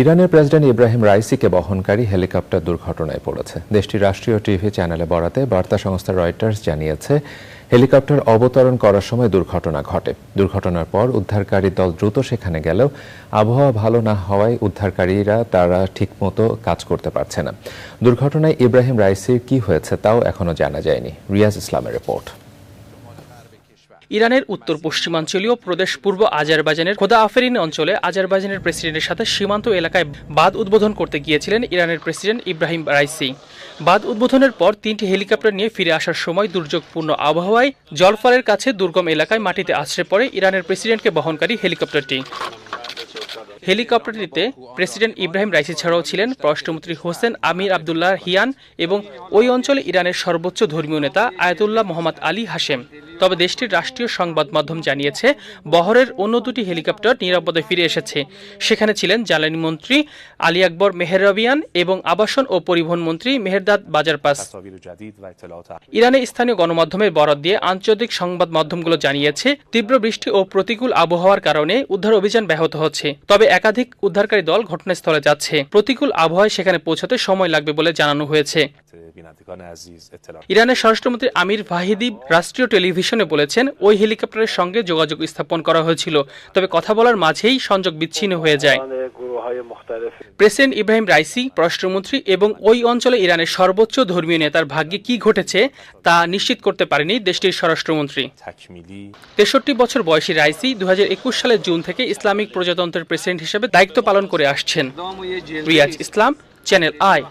ইরানের প্রেসিডেন্ট ইব্রাহিম রাইসিকে বহনকারী হেলিকপ্টার দুর্ঘটনায় পড়েছে। দেশটির রাষ্ট্রীয় টিভি চ্যানেলে বরাতে বার্তা সংস্থা রয়টার্স জানিয়েছে, হেলিকপ্টার অবতরণ করার সময় দুর্ঘটনা ঘটে। দুর্ঘটনার পর উদ্ধারকারী দল দ্রুত সেখানে গেলেও আবহাওয়া ভালো না হওয়ায় উদ্ধারকারীরা তারা ঠিকমতো কাজ করতে পারছে না। দুর্ঘটনায় ইব্রাহিম রাইসির কি হয়েছে তাও এখনও জানা যায়নি। রিয়াজ ইসলামের রিপোর্ট। ইরানের উত্তর পশ্চিমাঞ্চলীয় প্রদেশ পূর্ব আজারবাইজানের খোদা আফেরিন অঞ্চলে আজারবাইজানের প্রেসিডেন্টের সাথে সীমান্ত এলাকায় বাঁধ উদ্বোধন করতে গিয়েছিলেন ইরানের প্রেসিডেন্ট ইব্রাহিম রাইসি। বাঁধ উদ্বোধনের পর তিনটি হেলিকপ্টার নিয়ে ফিরে আসার সময় দুর্যোগপূর্ণ আবহাওয়ায় জলফলের কাছে দুর্গম এলাকায় মাটিতে আছড়ে পড়ে ইরানের প্রেসিডেন্টকে বহনকারী হেলিকপ্টারটি। হেলিকপ্টারটিতে প্রেসিডেন্ট ইব্রাহিম রাইসি ছাড়াও ছিলেন পররাষ্ট্রমন্ত্রী হোসেন আমির আবদুল্লাহ হিয়ান এবং ওই অঞ্চলে ইরানের সর্বোচ্চ ধর্মীয় নেতা আয়াতুল্লাহ মোহাম্মদ আলী হাশেম। তবে দেশটির রাষ্ট্রীয় সংবাদ মাধ্যম জানিয়েছে, বহরের অন্য দুটি হেলিকপ্টার নিরাপদে ফিরে এসেছে। সেখানে ছিলেন জ্বালানি মন্ত্রী আলী আকবর মেহরাবিয়ান এবং আবাসন ও পরিবহন মন্ত্রী মেহেরদাদ বাজারপাস। ইরানে স্থানীয় গণমাধ্যমের বরাদ দিয়ে আন্তর্জাতিক সংবাদ মাধ্যমগুলো জানিয়েছে, তীব্র বৃষ্টি ও প্রতিকূল আবহাওয়ার কারণে উদ্ধার অভিযান ব্যাহত হচ্ছে। তবে একাধিক উদ্ধারকারী দল ঘটনাস্থলে যাচ্ছে। প্রতিকূল আবহাওয়ায় সেখানে পৌঁছাতে সময় লাগবে বলে জানানো হয়েছে। ইরানের স্বরাষ্ট্রমন্ত্রী আমির ভাহিদি রাষ্ট্রীয় টেলিভিশন টেলিভিশনে বলেছেন, ওই হেলিকপ্টারের সঙ্গে যোগাযোগ স্থাপন করা হয়েছিল, তবে কথা বলার মাঝেই সংযোগ বিচ্ছিন্ন হয়ে যায়। প্রেসিডেন্ট ইব্রাহিম রাইসি, পররাষ্ট্রমন্ত্রী এবং ওই অঞ্চলে ইরানের সর্বোচ্চ ধর্মীয় নেতার ভাগ্যে কি ঘটেছে, তা নিশ্চিত করতে পারেনি দেশটির স্বরাষ্ট্রমন্ত্রী। তেষট্টি বছর বয়সী রাইসি দু হাজার একুশ সালের জুন থেকে ইসলামিক প্রজাতন্ত্রের প্রেসিডেন্ট হিসেবে দায়িত্ব পালন করে আসছেন। Riaz Islam, channel I.